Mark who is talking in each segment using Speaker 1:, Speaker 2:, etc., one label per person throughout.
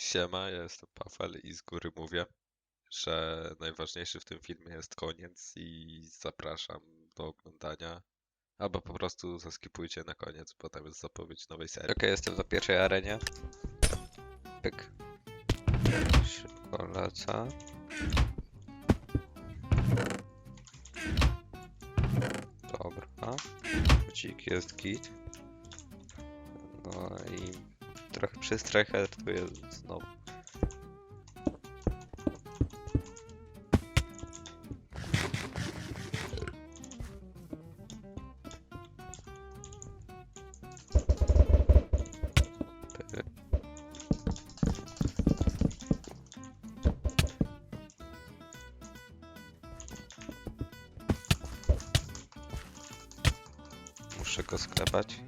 Speaker 1: Siema, ja jestem Pafel i z góry mówię, że najważniejszy w tym filmie jest koniec i zapraszam do oglądania. Albo po prostu zaskipujcie na koniec, bo tam jest zapowiedź nowej serii.
Speaker 2: Okej, jestem na pierwszej arenie. Pyk. Szybko lecę. Dobra. Budzik jest git. No i trochę jest znowu. Muszę go sklepać.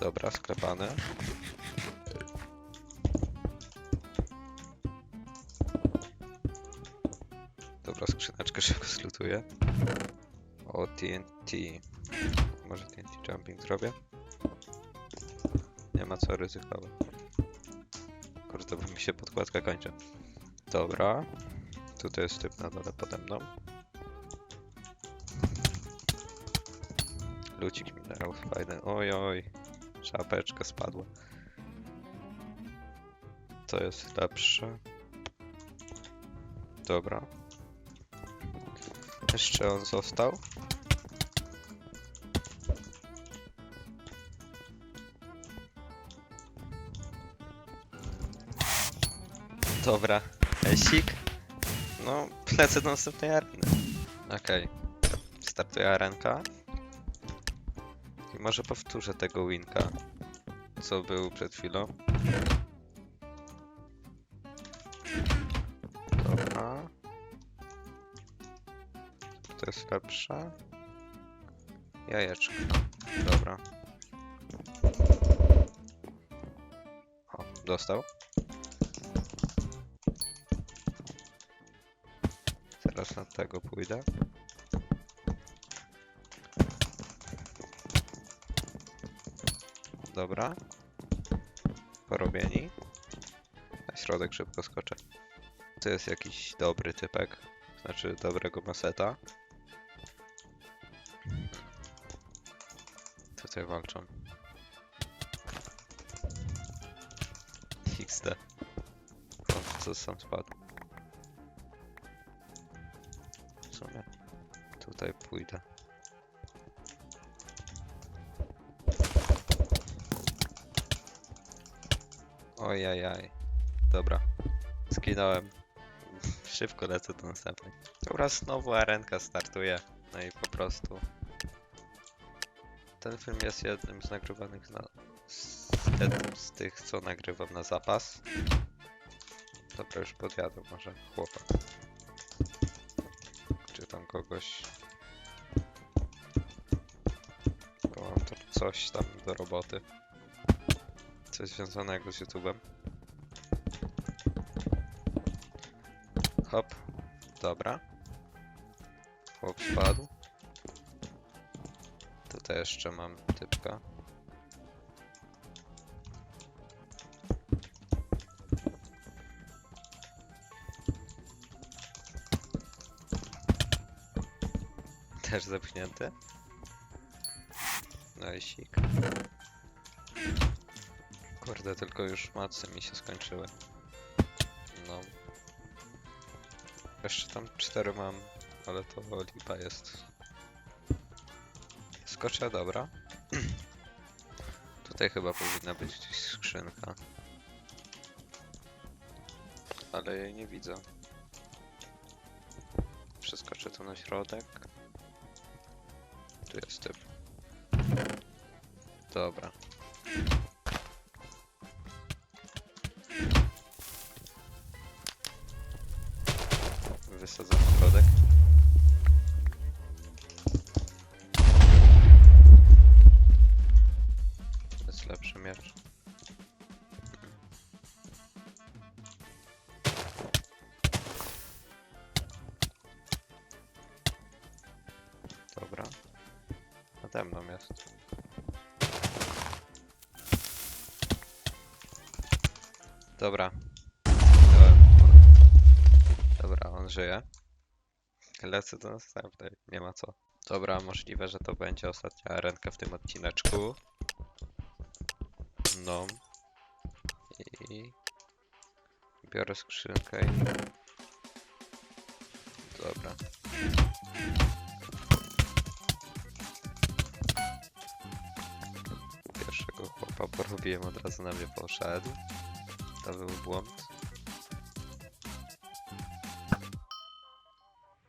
Speaker 2: Dobra, sklepane. Dobra, skrzyneczkę szybko slutuję. O, TNT. Może TNT jumping zrobię? Nie ma co ryzykować. Kurde, bo mi się podkładka kończy. Dobra. Tutaj jest typ na dole pode mną. Lucik minerałów fajny. Oj, oj. Czapeczka spadła. To jest lepsze. Dobra. Jeszcze on został. Dobra. Esik. No, lecę do następnej areny. Okej. Startuje arenka. I może powtórzę tego winka, co był przed chwilą. Dobra. To jest lepsze. Jajeczka. Dobra. O, dostał. Teraz na tego pójdę. Dobra. Porobieni. Na środek szybko skoczę. To jest jakiś dobry typek. Znaczy dobrego maseta. Tutaj walczą. XD. O, co sam spadł. W sumie. Tutaj pójdę. Ojajaj. Dobra. Skinąłem. Szybko lecę do następnej. Dobra, znowu arenka startuje. No i po prostu... Ten film jest jednym z nagrywanych na... z jednym z tych, co nagrywam na zapas. Dobra, już podjadę może chłopak. Czy tam kogoś... Bo mam tu coś tam do roboty. Coś związanego z YouTube'em. Hop. Dobra. Chłop. Tutaj jeszcze mam typka. Też zepchnięty. No i sik. Kurde, tylko już macy mi się skończyły. No. Jeszcze tam cztery mam, ale to lipa jest. Skoczę, dobra. Tutaj chyba powinna być gdzieś skrzynka. Ale jej nie widzę. Przeskoczę tu na środek. Tu jest typ. Dobra. Wysadzam środek. To jest lepszy miecz. Dobra. Nade mną jest. Dobra. Żyje. Lecę do następnej, nie ma co. Dobra, możliwe, że to będzie ostatnia arenka w tym odcineczku. No. I... Biorę skrzynkę i... Dobra. Pierwszego chłopa porobiłem, od razu na mnie poszedł. To był błąd.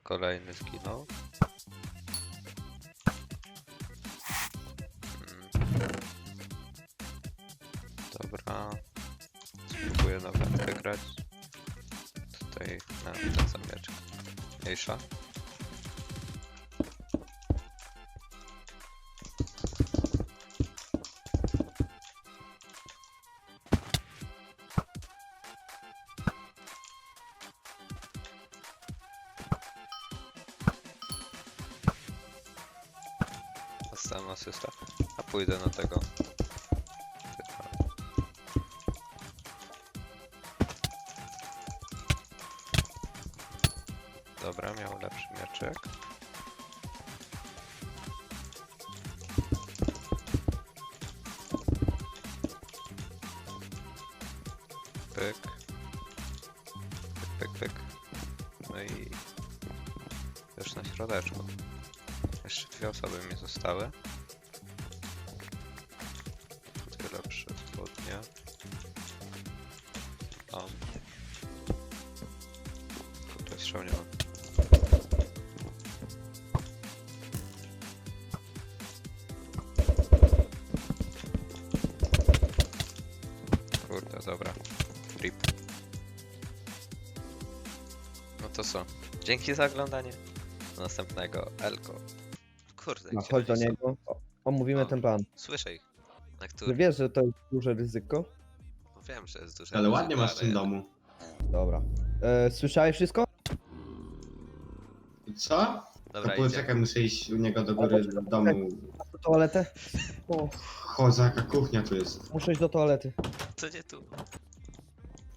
Speaker 2: Kolejny zginął. Mm. Dobra. Spróbuję nawet wygrać. Tutaj na ten zamieczek. Mniejsza. Dostałem asysta. A pójdę na tego. Dobra, miał lepszy mieczek. Pyk. Pyk, pyk, pyk. No i już na środeczku. Jeszcze dwie osoby mi zostały. Tyle przy spodnie. Tam. Tutaj strzał. Kurde, dobra. Rip. No to co? Dzięki za oglądanie. Do następnego. Elko. Kurde,
Speaker 3: No, chodź do niego. O- Omówimy
Speaker 2: O.
Speaker 3: ten plan.
Speaker 2: Słyszę ich. Na
Speaker 3: Ty
Speaker 2: który?
Speaker 3: wiesz, że to jest duże ryzyko?
Speaker 2: No wiem, że jest duże
Speaker 4: Ale ładnie masz w tym domu.
Speaker 3: Dobra. E, słyszałeś wszystko?
Speaker 4: Co?
Speaker 2: Dobra,
Speaker 4: to
Speaker 2: idzie.
Speaker 4: poczekaj, muszę iść u niego do góry do domu.
Speaker 3: Do toaletę? O,
Speaker 4: Chodź, jaka kuchnia tu jest.
Speaker 3: muszę iść do toalety.
Speaker 2: Co nie tu?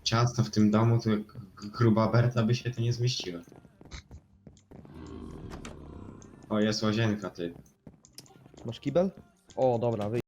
Speaker 4: Ciasno w tym domu, to jak gruba Berta by się to nie zmieściła. O, jest łazienka, ty.
Speaker 3: Masz kibel? O, dobra, wyjdź.